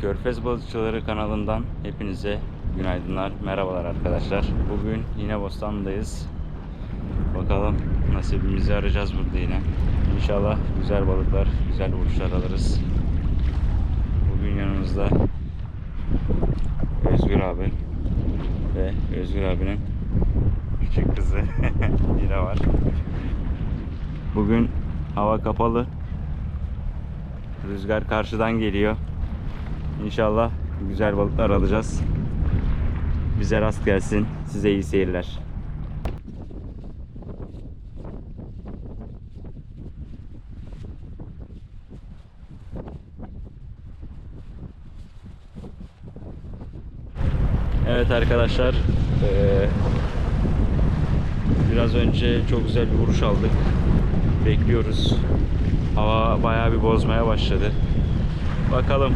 Körfez Balıkçıları kanalından hepinize günaydınlar, merhabalar arkadaşlar. Bugün yine Bostanlı'dayız. Bakalım nasibimizi arayacağız burada yine. İnşallah güzel balıklar, güzel vuruşlar alırız. Bugün yanımızda Özgür abi ve Özgür abinin küçük kızı Mira var. Bugün hava kapalı. Rüzgar karşıdan geliyor. İnşallah güzel balıklar alacağız. Bize rast gelsin. Size iyi seyirler. Evet arkadaşlar. biraz önce çok güzel bir vuruş aldık. Bekliyoruz. Hava bayağı bir bozmaya başladı. Bakalım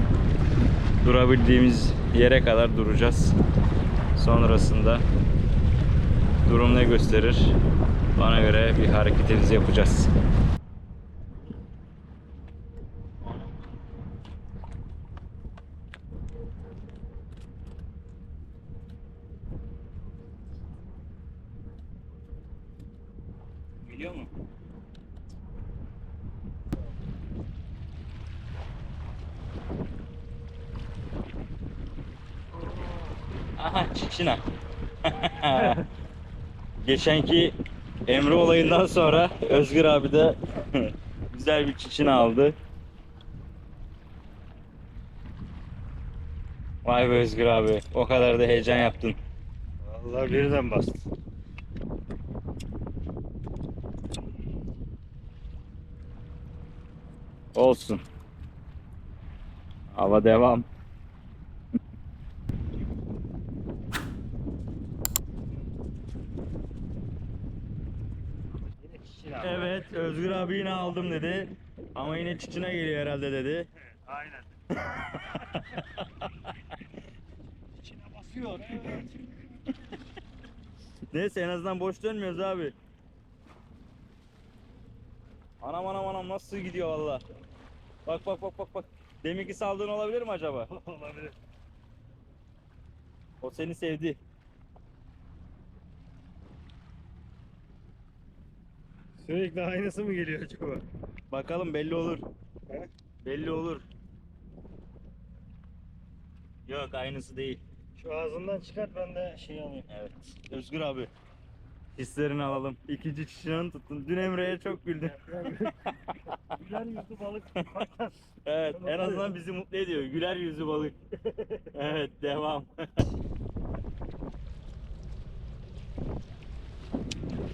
durabildiğimiz yere kadar duracağız. Sonrasında durum ne gösterir? Bana göre bir hareketimizi yapacağız. Biliyor mu? Aha çiçina. Geçenki Emre olayından sonra Özgür abi de güzel bir çiçina aldı. Vay be Özgür abi. O kadar da heyecan yaptın. Vallahi birden bastı. Olsun. Hava devam. Yine çiçeği aldı. Evet Özgür abi yine aldım dedi. Ama yine çiçine geliyor herhalde dedi. Aynen. İçine basıyor. Evet. Neyse en azından boş dönmüyoruz abi. Anam anam anam nasıl gidiyor valla. Bak bak bak bak bak. Deminki saldığın olabilir mi acaba? Olabilir. O seni sevdi. Sürekli aynısı mı geliyor acaba? Bakalım belli olur. He? Belli olur. Yok aynısı değil. Şu ağzından çıkart ben de şey alayım. Evet. Özgür abi. Hislerini alalım. İkinci çiçeğini tuttun. Dün Emre'ye çok güldün. Güler yüzlü balık. Evet, en azından bizi mutlu ediyor. Güler yüzlü balık. Evet, devam.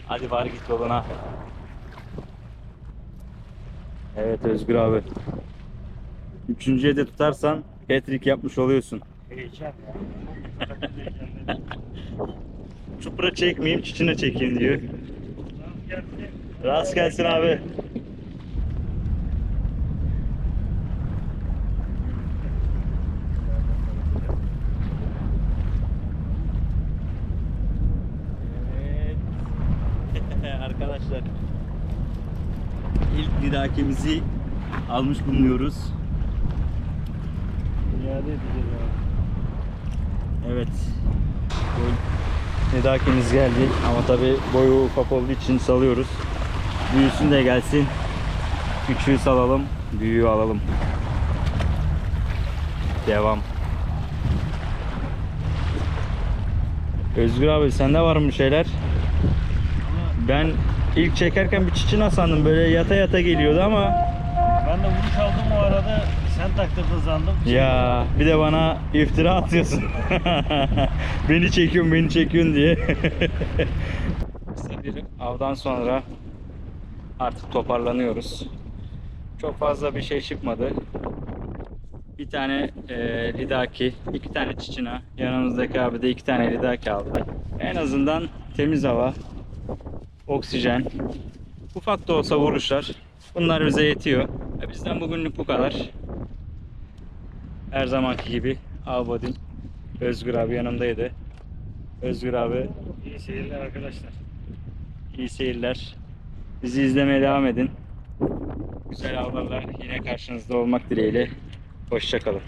Hadi var git yoluna. Evet Özgür abi. Üçüncüye de tutarsan hat-trick yapmış oluyorsun. Heyecan ya. Çupra çekmeyeyim, çiçine çekeyim diyor. Rast gelsin abi. Evet. Arkadaşlar. İlk lidakimizi almış bulunuyoruz. İade edeceğiz abi. Evet. Lidakimiz geldi ama tabi boyu ufak olduğu için salıyoruz. Büyüsün de gelsin. Küçüğü salalım, büyüğü alalım. Devam. Özgür abi sende var mı şeyler? Ben ilk çekerken bir çiçina sandım böyle yata yata geliyordu ama Ben de vuruş aldım o arada sen taktırdın sandım. ya bir de bana iftira atıyorsun. beni çekiyorsun beni çekiyorsun diye. Kısa bir avdan sonra artık toparlanıyoruz. Çok fazla bir şey çıkmadı. Bir tane e, lidaki, iki tane çiçina, yanımızdaki abi de iki tane lidaki aldı. En azından temiz hava, oksijen, ufak da olsa vuruşlar. Bunlar bize yetiyor. E, Bizden bugünlük bu kadar. Her zamanki gibi Avbodin Özgür abi yanımdaydı. Özgür abi İyi seyirler arkadaşlar. iyi seyirler. Bizi izlemeye devam edin. Güzel avlarla yine karşınızda olmak dileğiyle. Hoşçakalın.